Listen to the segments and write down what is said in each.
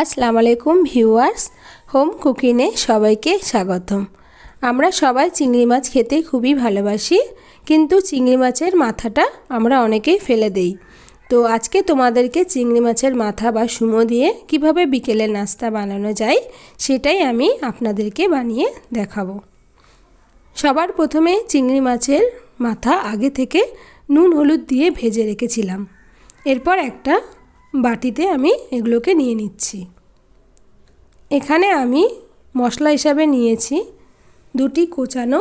আসসালামু আলাইকুম viewers, home কুকিংয়ে সবাইকে স্বাগতম। আমরা সবাই চিংড়ি মাছ খেতে খুবই ভালোবাসি, কিন্তু চিংড়ি মাছের মাথাটা আমরা অনেকেই ফেলে দেই। তো আজকে তোমাদেরকে চিংড়ি মাছের মাথা বা সুমো দিয়ে কীভাবে বিকেলের নাস্তা বানানো যায়, সেটাই আমি আপনাদেরকে বানিয়ে দেখাবো। সবার প্রথমে চিংড়ি মাছের মাথা আগে থেকে নুন, হলুদ দিয়ে ভেজে রেখেছিলাম। এরপর একটা বাটিতে আমি এগুলোকে নিয়ে নিচ্ছি। এখানে আমি মশলা হিসাবে নিয়েছি দুটি কোচানো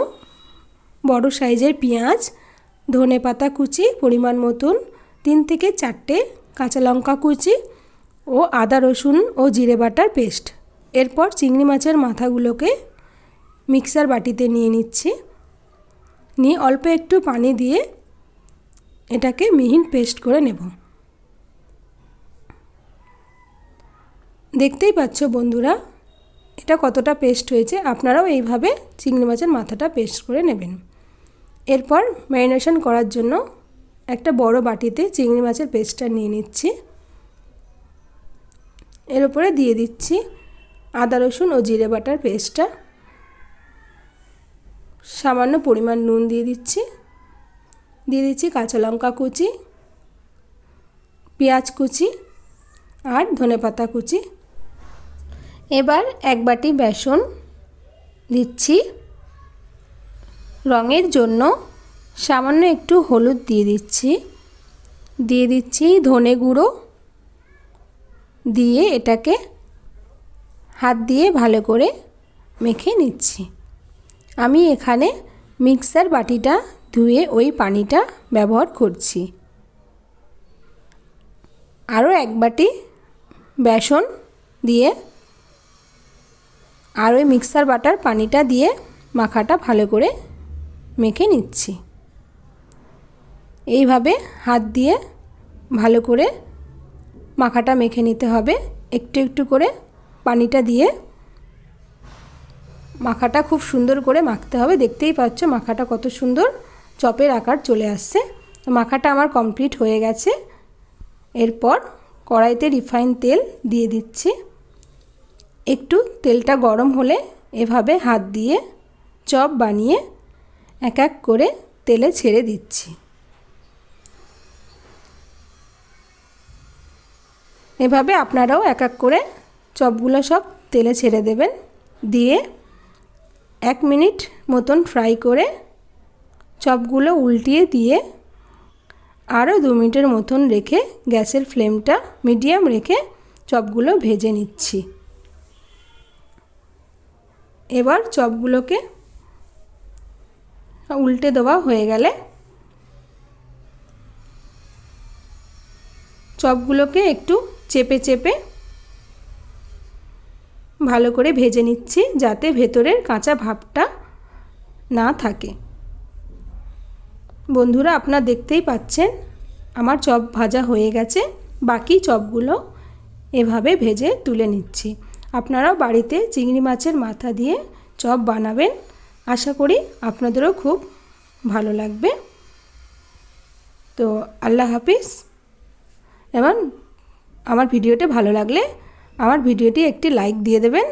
বড় সাইজের পেঁয়াজ, ধনে পাতা কুচি, পরিমাণ মতন তিন থেকে চারটে কাঁচা লঙ্কা কুচি ও আদা, রসুন ও জিরে বাটার পেস্ট। এরপর চিংড়ি মাছের মাথাগুলোকে মিক্সার বাটিতে নিয়ে নিচ্ছি। নিয়ে অল্প একটু পানি দিয়ে এটাকে মিহিন পেস্ট করে নেব। দেখতেই পাচ্ছ বন্ধুরা, এটা কতটা পেস্ট হয়েছে। আপনারাও এইভাবে চিংড়ি মাছের মাথাটা পেস্ট করে নেবেন। এরপর ম্যারিনেশন করার জন্য একটা বড় বাটিতে চিংড়ি মাছের পেস্টটা নিয়ে নিচ্ছি। এর উপরে দিয়ে দিচ্ছি আদা, রসুন ও জিরে বাটার পেস্টটা সামান্য পরিমাণ নুন দিয়ে দিচ্ছি। দিয়ে দিচ্ছি কাঁচা লঙ্কা কুচি, পেঁয়াজ কুচি আর ধনে পাতা কুচি। এবার এক বাটি বেসন দিচ্ছি। রঙের জন্য সামান্য একটু হলুদ দিয়ে দিচ্ছি। দিয়ে দিচ্ছি ধনে গুঁড়ো। দিয়ে এটাকে হাত দিয়ে ভালো করে মেখে নিচ্ছি। আমি এখানে মিক্সার বাটিটা ধুয়ে ওই পানিটা ব্যবহার করছি। আরও এক বাটি বেসন দিয়ে আর ওই মিক্সার বাটার পানিটা দিয়ে মাখাটা ভালো করে মেখে নিচ্ছি। এইভাবে হাত দিয়ে ভালো করে মাখাটা মেখে নিতে হবে। একটু একটু করে পানিটা দিয়ে মাখাটা খুব সুন্দর করে মাখতে হবে। দেখতেই পাচ্ছ মাখাটা কত সুন্দর চপের আকার চলে আসছে। তো মাখাটা আমার কমপ্লিট হয়ে গেছে। এরপর কড়াইতে রিফাইন তেল দিয়ে দিচ্ছি। একটু তেলটা গরম হলে এভাবে হাত দিয়ে চপ বানিয়ে এক এক করে তেলে ছেড়ে দিচ্ছি। এভাবে আপনারাও এক এক করে চপগুলো সব তেলে ছেড়ে দেবেন। দিয়ে এক মিনিট মতন ফ্রাই করে চপগুলো উল্টিয়ে দিয়ে আরও দু মিনিটের মতন রেখে গ্যাসের ফ্লেমটা মিডিয়াম রেখে চপগুলো ভেজে নিচ্ছি। এবার চপগুলোকে উল্টে দেওয়া হয়ে গেলে চপগুলোকে একটু চেপে চেপে ভালো করে ভেজে নিচ্ছি যাতে ভেতরের কাঁচা ভাবটা না থাকে। বন্ধুরা, আপনারা দেখতেই পাচ্ছেন আমার চপ ভাজা হয়ে গেছে। বাকি চপগুলো এভাবে ভেজে তুলে নিচ্ছি। আপনারাও বাড়িতে চিংড়ি মাছের মাথা দিয়ে চপ বানাবেন। আশা করি আপনাদেরও খুব ভালো লাগবে। তো আল্লাহ হাফিজ। এবং আমার ভিডিওটি ভালো লাগলে আমার ভিডিওটি একটি লাইক দিয়ে দেবেন।